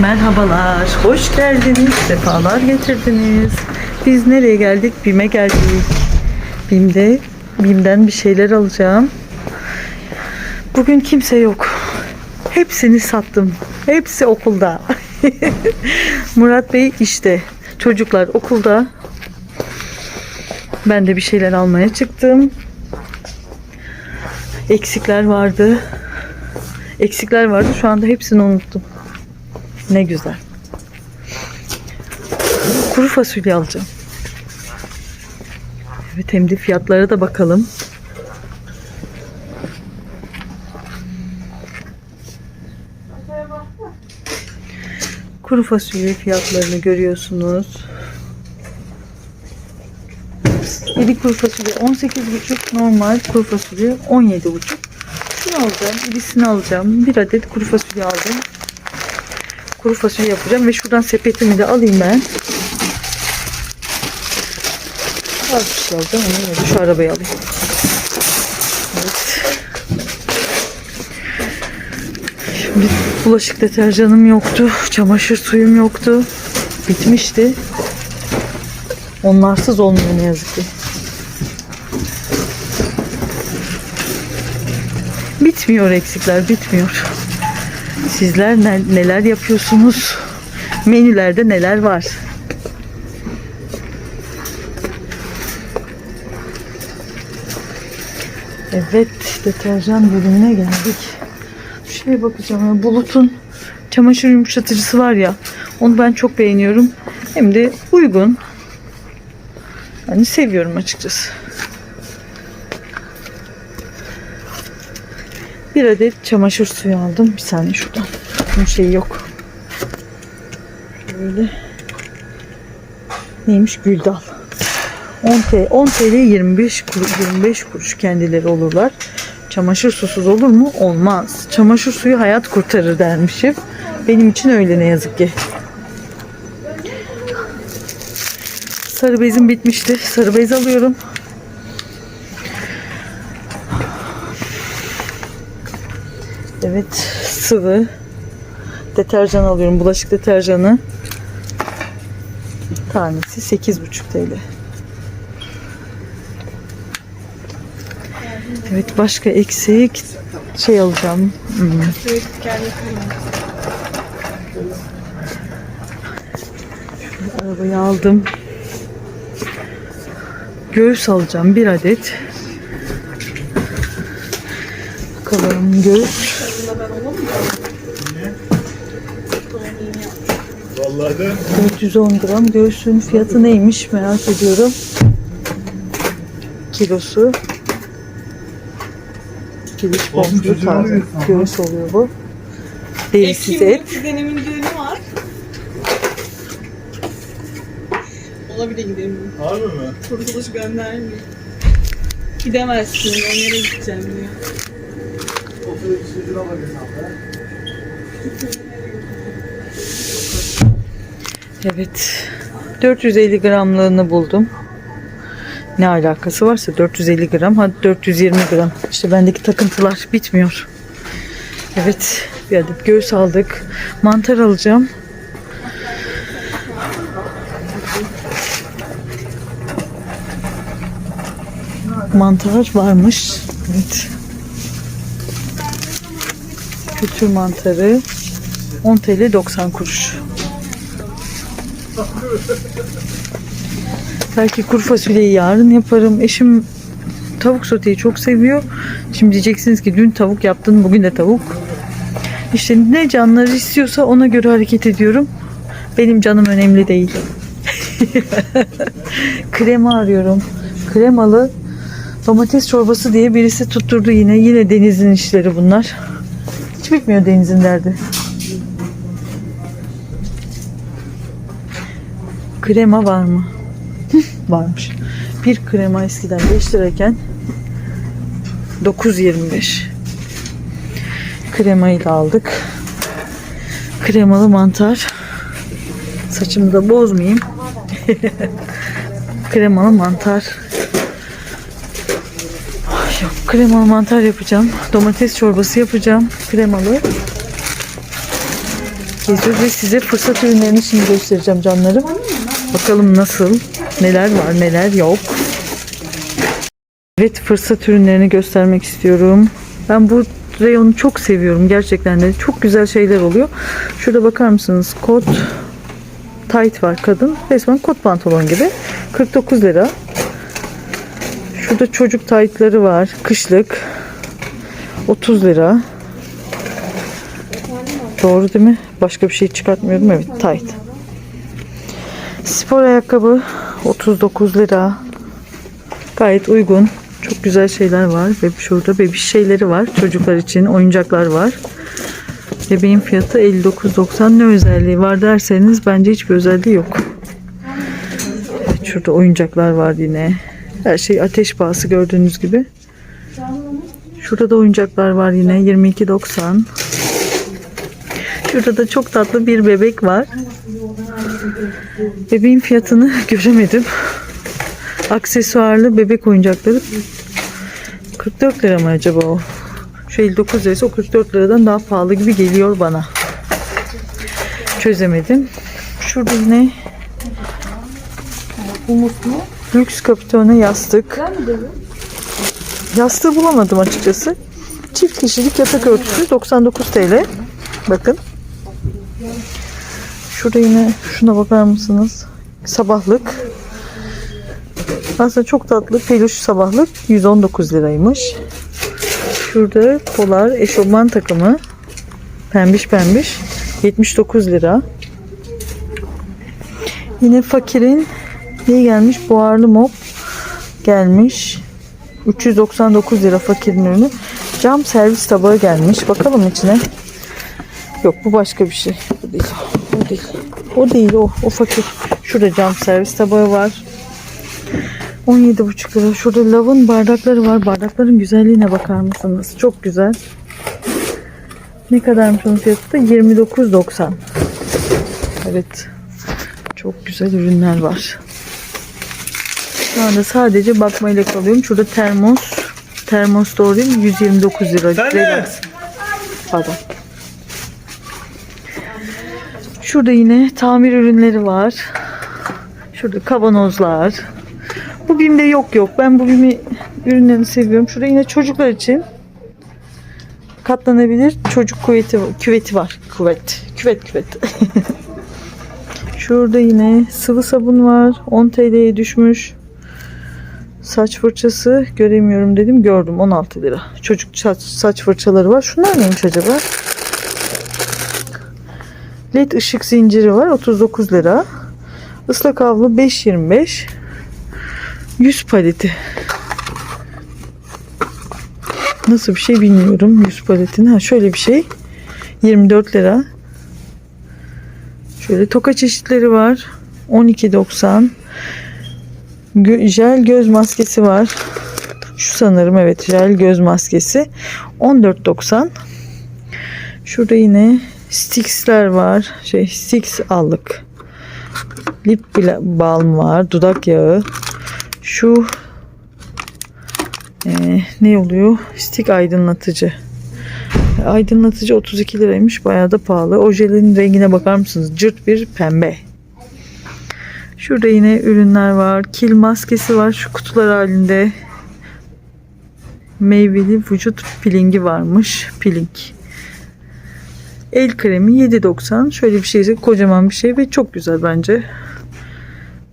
Merhabalar, hoş geldiniz, sefalar getirdiniz. Biz nereye geldik? BİM'e geldik. BİM'de, BİM'den bir şeyler alacağım. Bugün kimse yok. Hepsini sattım. Hepsi okulda. Murat Bey işte. Çocuklar okulda. Ben de bir şeyler almaya çıktım. Eksikler vardı. Eksikler vardı. Şu anda hepsini unuttum. Ne güzel. Kuru fasulye alacağım. Evet hem de fiyatlara da bakalım. Kuru fasulye fiyatlarını görüyorsunuz. İri kuru fasulye 18,5 normal kuru fasulye 17,5 şunu alacağım irisini alacağım bir adet kuru fasulye aldım kuru fasulye yapacağım ve şuradan sepetimi de alayım ben. Az bir şey şu arabayı alayım. Evet. Şimdi bulaşık deterjanım yoktu çamaşır suyum yoktu. Bitmişti. Onlarsız olmuyor ne yazık ki. Bitmiyor eksikler, bitmiyor. Sizler ne- neler yapıyorsunuz? Menülerde neler var? Evet, deterjan bölümüne geldik. Şeye bakacağım. Bulut'un çamaşır yumuşatıcısı var ya. Onu ben çok beğeniyorum. Hem de uygun. Hani seviyorum açıkçası. Bir adet çamaşır suyu aldım. Bir saniye şuradan. Bunun şeyi yok. Şöyle. Neymiş? Güldal. 10 TL, 10 TL 25 kuruş, 25 kuruş kendileri olurlar. Çamaşır susuz olur mu? Olmaz. Çamaşır suyu hayat kurtarır dermişim. Benim için öyle ne yazık ki. Sarı bezim bitmişti. Sarı bez alıyorum. Evet, sıvı deterjan alıyorum. Bulaşık deterjanı. Tanesi 8,5 TL. Evet, başka eksik şey alacağım. Hmm. Arabayı aldım. Göğüs alacağım bir adet. Bakalım göğüs. Vallahi de 410 gram göğsün fiyatı neymiş merak ediyorum. Kilosu. Piliç boncuğu taze. Göğüs oluyor bu. Derisiz et. Kuzenemin düğünü var. Ona bile gidemiyorum. harbi mi? Kurtuluş göndermiyor. Gidemezsin diyor. Nereye gideceğim diyor. Evet. 450 gramlığını buldum. Ne alakası varsa 450 gram hadi 420 gram. İşte bendeki takıntılar bitmiyor. Evet bir adet göğüs aldık. Mantar alacağım. Mantar varmış. Evet. Kültür mantarı 10 TL 90 kuruş. Belki kuru fasulyeyi yarın yaparım. Eşim tavuk soteyi çok seviyor. Şimdi diyeceksiniz ki dün tavuk yaptın bugün de tavuk. İşte ne canları istiyorsa ona göre hareket ediyorum. Benim canım önemli değil. Krema arıyorum. Kremalı domates çorbası diye birisi tutturdu yine. Yine denizin işleri bunlar. Hiç bitmiyor denizin derdi. Krema var mı? Varmış. Bir krema eskiden 5 lirayken 9.25. Kremayı da aldık. Kremalı mantar. Saçımı da bozmayayım. Kremalı mantar. Ay, Yok, kremalı mantar yapacağım. Domates çorbası yapacağım. Kremalı. geziyoruz ve size fırsat ürünlerini şimdi göstereceğim canlarım. Bakalım nasıl, neler var, neler yok. Evet fırsat ürünlerini göstermek istiyorum. Ben bu reyonu çok seviyorum gerçekten de. Çok güzel şeyler oluyor. Şurada bakar mısınız? Kot tight var kadın. Resmen kot pantolon gibi. 49 lira. Şurada çocuk taytları var. Kışlık. 30 lira. Doğru değil mi? Başka bir şey çıkartmıyorum. Evet tight. Spor ayakkabı 39 lira. Gayet uygun. Çok güzel şeyler var. Ve şurada bebiş şeyleri var. Çocuklar için oyuncaklar var. Bebeğin fiyatı 59.90. Ne özelliği var derseniz bence hiçbir özelliği yok. Şurada oyuncaklar var yine. Her şey ateş pahası gördüğünüz gibi. Şurada da oyuncaklar var yine 22.90. Şurada da çok tatlı bir bebek var. Bebeğin fiyatını göremedim. Aksesuarlı bebek oyuncakları 44 lira mı acaba o? Şu 59 lirası o 44 liradan daha pahalı gibi geliyor bana. Çözemedim. Şurada yine Lüks kapitone yastık. Yastığı bulamadım açıkçası. Çift kişilik yatak örtüsü 99 TL. Bakın. Şurada yine şuna bakar mısınız? Sabahlık. Aslında çok tatlı peluş sabahlık 119 liraymış. Şurada polar eşofman takımı pembiş pembiş 79 lira. Yine fakirin ne gelmiş? Buharlı mop gelmiş. 399 lira fakirin ürünü. Cam servis tabağı gelmiş. Bakalım içine. Yok bu başka bir şey. Bu değil. O değil. O değil o. O fakir. Şurada cam servis tabağı var. 17,5 lira. Şurada lavın bardakları var. Bardakların güzelliğine bakar mısınız? Çok güzel. Ne kadarmış onun fiyatı da? 29.90. Evet. Çok güzel ürünler var. Şu anda sadece bakmayla kalıyorum. Şurada termos. Termos doğru değil mi? 129 lira. Relax. Pardon. Şurada yine tamir ürünleri var. Şurada kavanozlar. Bu BİM'de yok yok. Ben bu BİM'i ürünlerini seviyorum. Şurada yine çocuklar için katlanabilir çocuk küveti, küveti var. Küvet. Küvet küvet. Şurada yine sıvı sabun var. 10 TL'ye düşmüş. Saç fırçası göremiyorum dedim. Gördüm 16 lira. Çocuk saç, saç fırçaları var. Şunlar neymiş acaba? LED ışık zinciri var. 39 lira. Islak havlu 5.25. 100 paleti. Nasıl bir şey bilmiyorum. 100 paletin. Ha şöyle bir şey. 24 lira. Şöyle toka çeşitleri var. 12.90. Gö- jel göz maskesi var. Şu sanırım evet jel göz maskesi. 14.90. Şurada yine Stix'ler var. Şey Stix aldık. Lip balm var. Dudak yağı. Şu eee, ne oluyor? Stick aydınlatıcı. Aydınlatıcı 32 liraymış. Bayağı da pahalı. Ojenin rengine bakar mısınız? Cırt bir pembe. Şurada yine ürünler var. Kil maskesi var. Şu kutular halinde. Meyveli vücut pilingi varmış. Piling. El kremi 7.90. Şöyle bir şey kocaman bir şey ve çok güzel bence.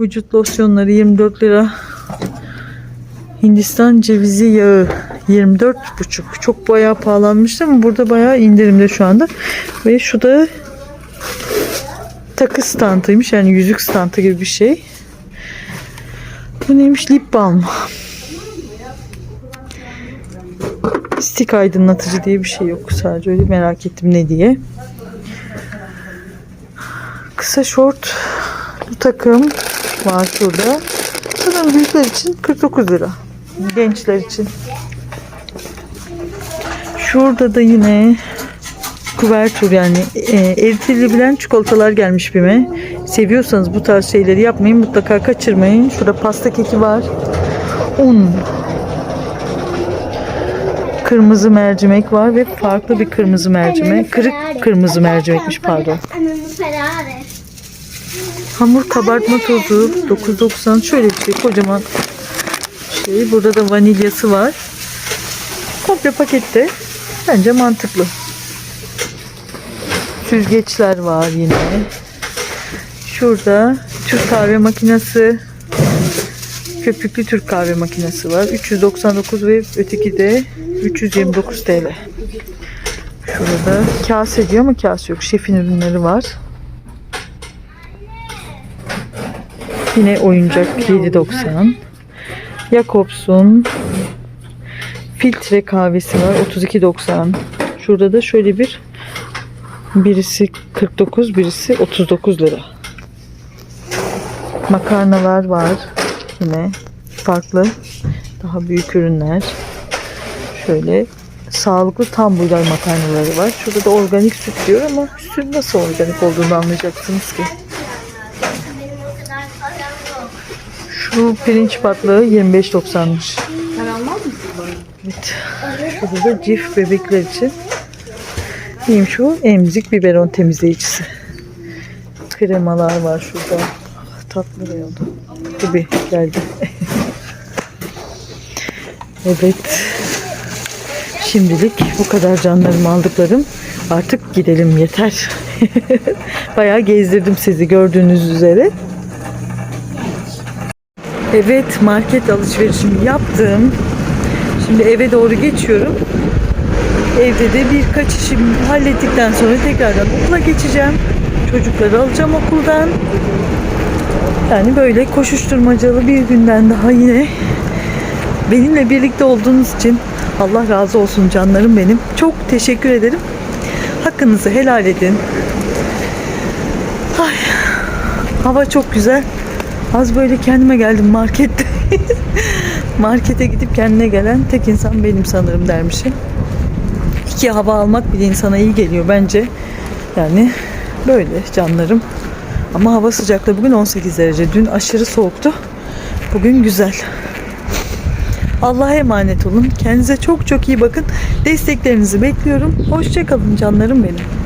Vücut losyonları 24 lira. Hindistan cevizi yağı 24,5. Çok bayağı pahalanmıştı ama burada bayağı indirimde şu anda. Ve şu da takı stantıymış. Yani yüzük stantı gibi bir şey. Bu neymiş? Lip balm. Stick aydınlatıcı diye bir şey yok. Sadece öyle merak ettim ne diye. Kısa şort takım var şurada. Sanırım büyükler için 49 lira. Gençler için. Şurada da yine kuvertür yani e, eritilebilen çikolatalar gelmiş bime. Seviyorsanız bu tarz şeyleri yapmayın. Mutlaka kaçırmayın. Şurada pasta keki var. Un. Kırmızı mercimek var ve farklı bir kırmızı mercimek. Kırık kırmızı mercimekmiş pardon. Hamur kabartma tozu 9.90 şöyle bir şey kocaman şey. Burada da vanilyası var. Komple pakette. Bence mantıklı. Süzgeçler var yine. Şurada Türk kahve makinesi. Köpüklü Türk kahve makinesi var. 399 ve öteki de 329 TL. Şurada kase diyor ama kase yok. Şefin ürünleri var. Yine oyuncak 7.90. Jacobs'un filtre kahvesi var 32.90. Şurada da şöyle bir birisi 49 birisi 39 lira. Makarnalar var yine farklı daha büyük ürünler. Şöyle sağlıklı tam buğday makarnaları var. Şurada da organik süt diyor ama süt nasıl organik olduğunu anlayacaksınız ki. O. Şu pirinç patlağı 25.90'mış. Sen almaz mısın bana? Evet. Şurada da cif bebekler için. Neymiş şu? Emzik biberon temizleyicisi. Kremalar var şurada. Ah, Tatlı reyonda. Gibi geldi. evet. Şimdilik bu kadar canlarım aldıklarım. Artık gidelim yeter. Bayağı gezdirdim sizi gördüğünüz üzere. Evet market alışverişimi yaptım. Şimdi eve doğru geçiyorum. Evde de birkaç işimi hallettikten sonra tekrardan okula geçeceğim. Çocukları alacağım okuldan. Yani böyle koşuşturmacalı bir günden daha yine benimle birlikte olduğunuz için Allah razı olsun canlarım benim. Çok teşekkür ederim. Hakkınızı helal edin. Ay, hava çok güzel. Az böyle kendime geldim markette. Markete gidip kendine gelen tek insan benim sanırım dermişim. İki hava almak bile insana iyi geliyor bence. Yani böyle canlarım. Ama hava sıcaklığı bugün 18 derece. Dün aşırı soğuktu. Bugün güzel. Allah'a emanet olun. Kendinize çok çok iyi bakın. Desteklerinizi bekliyorum. Hoşçakalın canlarım benim.